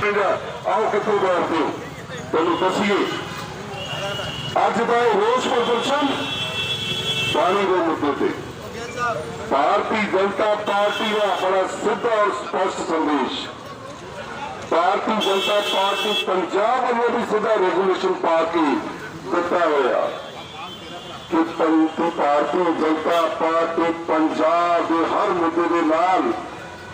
ਪੈਂਦਾ ਆਓ ਕਿੱਥੋਂ ਦੌੜਦੇ ਹੋ? ਤੁਹਾਨੂੰ ਦੱਸੀਏ। ਅੱਜ ਦਾ ਇਹ ਰੋਸ ਪ੍ਰਦਰਸ਼ਨ ਪਾਣੀ ਦੇ ਮੁੱਦੇ ਤੇ। ਭਾਰਤੀ ਜਨਤਾ ਪਾਰਟੀ ਦਾ ਬੜਾ ਸਿੱਧਾ ਔਰ ਸਪਸ਼ਟ ਸੰਦੇਸ਼। ਭਾਰਤੀ ਜਨਤਾ ਪਾਰਟੀ ਪੰਜਾਬ ਵੱਲੋਂ ਵੀ ਸਿੱਧਾ ਰੈਗੂਲੇਸ਼ਨ ਪਾ ਕੇ ਦਿੱਤਾ ਹੋਇਆ। ਕਿ ਭਾਰਤੀ ਜਨਤਾ ਪਾਰਟੀ ਪੰਜਾਬ ਦੇ ਹਰ ਮੁੱਦੇ ਦੇ ਨਾਲ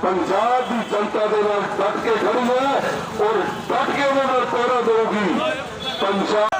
ਪੰਜਾਬ ਦੀ ਜਨਤਾ ਦੇ ਨਾਲ ਡਟ ਕੇ ਖੜੀ ਹੈ ਔਰ ਡਟ ਕੇ ਉਹਨਾਂ ਨਾਲ ਪਹਿਰਾ ਦੇਊਗੀ। ਪੰਜਾਬ ਪੰਜਾਬ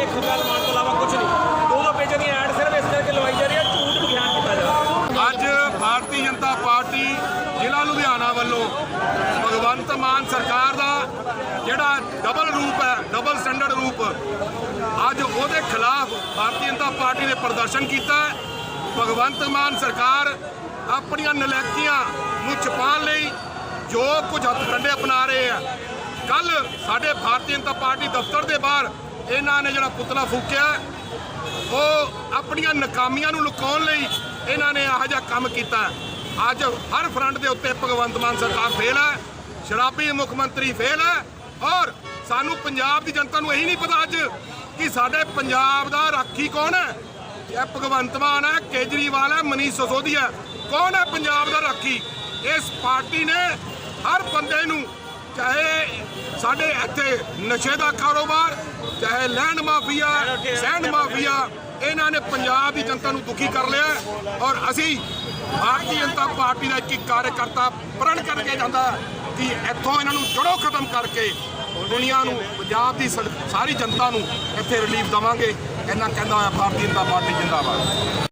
ਪ੍ਰੈਸ ਖੁਦਾ ਲਵਾਉਣ ਤੋਂ ਇਲਾਵਾ ਕੁਝ ਨਹੀਂ। ਦੋ ਦੋ ਪੇਜਾਂ ਦੀਆਂ ਐਡ ਸਿਰਫ ਇਸ ਕਰਕੇ ਲਵਾਈ ਜਾ ਰਹੀ ਹੈ, ਝੂਠ ਵਿਖਿਆਨ ਕੀਤਾ ਜਾ ਰਿਹਾ। ਅੱਜ ਭਾਰਤੀ ਜਨਤਾ ਪਾਰਟੀ ਜ਼ਿਲ੍ਹਾ ਲੁਧਿਆਣਾ ਵੱਲੋਂ ਭਗਵੰਤ ਮਾਨ ਸਰਕਾਰ ਦਾ ਜਿਹੜਾ ਡਬਲ ਰੂਪ ਹੈ ਡਬਲ ਸਟੈਂਡਰਡ ਰੂਪ, ਅੱਜ ਉਹਦੇ ਖਿਲਾਫ ਭਾਰਤੀ ਜਨਤਾ ਪਾਰਟੀ ਨੇ ਪ੍ਰਦਰਸ਼ਨ ਕੀਤਾ ਭਗਵੰਤ ਮਾਨ ਸਰਕਾਰ ਆਪਣੀਆਂ ਨਲੈਕੀਆਂ ਨੂੰ ਛੁਪਾਉਣ ਲਈ ਜੋ ਕੁਝ ਹੱਥਕੰਡੇ ਅਪਣਾ ਰਹੇ ਆ। ਕੱਲ ਸਾਡੇ ਭਾਰਤੀ ਜਨਤਾ ਪਾਰਟੀ ਦਫ਼ਤਰ ਦੇ ਬਾਹਰ ਇਹਨਾਂ ਨੇ ਜਿਹੜਾ ਪੁਤਲਾ ਫੂਕਿਆ, ਉਹ ਆਪਣੀਆਂ ਨਾਕਾਮੀਆਂ ਨੂੰ ਲੁਕਾਉਣ ਲਈ ਇਹਨਾਂ ਨੇ ਇਹੋ ਜਿਹਾ ਕੰਮ ਕੀਤਾ। ਅੱਜ ਹਰ ਫਰੰਟ ਦੇ ਉੱਤੇ ਭਗਵੰਤ ਮਾਨ ਸਰਕਾਰ ਫੇਲ ਹੈ, ਸ਼ਰਾਬੀ ਮੁੱਖ ਮੰਤਰੀ ਫੇਲ ਹੈ, ਔਰ ਸਾਨੂੰ ਪੰਜਾਬ ਦੀ ਜਨਤਾ ਨੂੰ ਇਹੀ ਨਹੀਂ ਪਤਾ ਅੱਜ ਕਿ ਸਾਡੇ ਪੰਜਾਬ ਦਾ ਰਾਖੀ ਕੌਣ ਹੈ। ਇਹ ਭਗਵੰਤ ਮਾਨ ਹੈ, ਕੇਜਰੀਵਾਲ ਹੈ, ਮਨੀਸ਼ ਸਿਸੋਦੀਆ ਕੌਣ ਹੈ ਪੰਜਾਬ ਦਾ ਰਾਖੀ? ਇਸ ਪਾਰਟੀ ਨੇ ਹਰ ਬੰਦੇ ਨੂੰ, ਚਾਹੇ ਸਾਡੇ ਇੱਥੇ ਨਸ਼ੇ ਦਾ ਕਾਰੋਬਾਰ ਚਾਹੇ ਲੈਂਡ ਮਾਫੀਆ ਸੈਂਡ ਮਾਫੀਆ ਇਹਨਾਂ ਨੇ ਪੰਜਾਬ ਦੀ ਜਨਤਾ ਨੂੰ ਦੁਖੀ ਕਰ ਲਿਆ ਔਰ ਅਸੀਂ ਭਾਰਤੀ ਜਨਤਾ ਪਾਰਟੀ ਦਾ ਇੱਕ ਇੱਕ ਕਾਰਜਕਰਤਾ ਪ੍ਰਣ ਕਰਕੇ ਜਾਂਦਾ ਕਿ ਇੱਥੋਂ ਇਹਨਾਂ ਨੂੰ ਜੜੋਂ ਖਤਮ ਕਰਕੇ ਦੁਨੀਆ ਨੂੰ, ਪੰਜਾਬ ਦੀ ਸਰ- ਸਾਰੀ ਜਨਤਾ ਨੂੰ ਇੱਥੇ ਰਿਲੀਫ ਦਵਾਂਗੇ ਇਹਨਾਂ ਕਹਿੰਦਾ ਹੋਇਆ ਭਾਰਤੀ ਜਨਤਾ ਪਾਰਟੀ ਜਿੰਦਾਬਾਦ।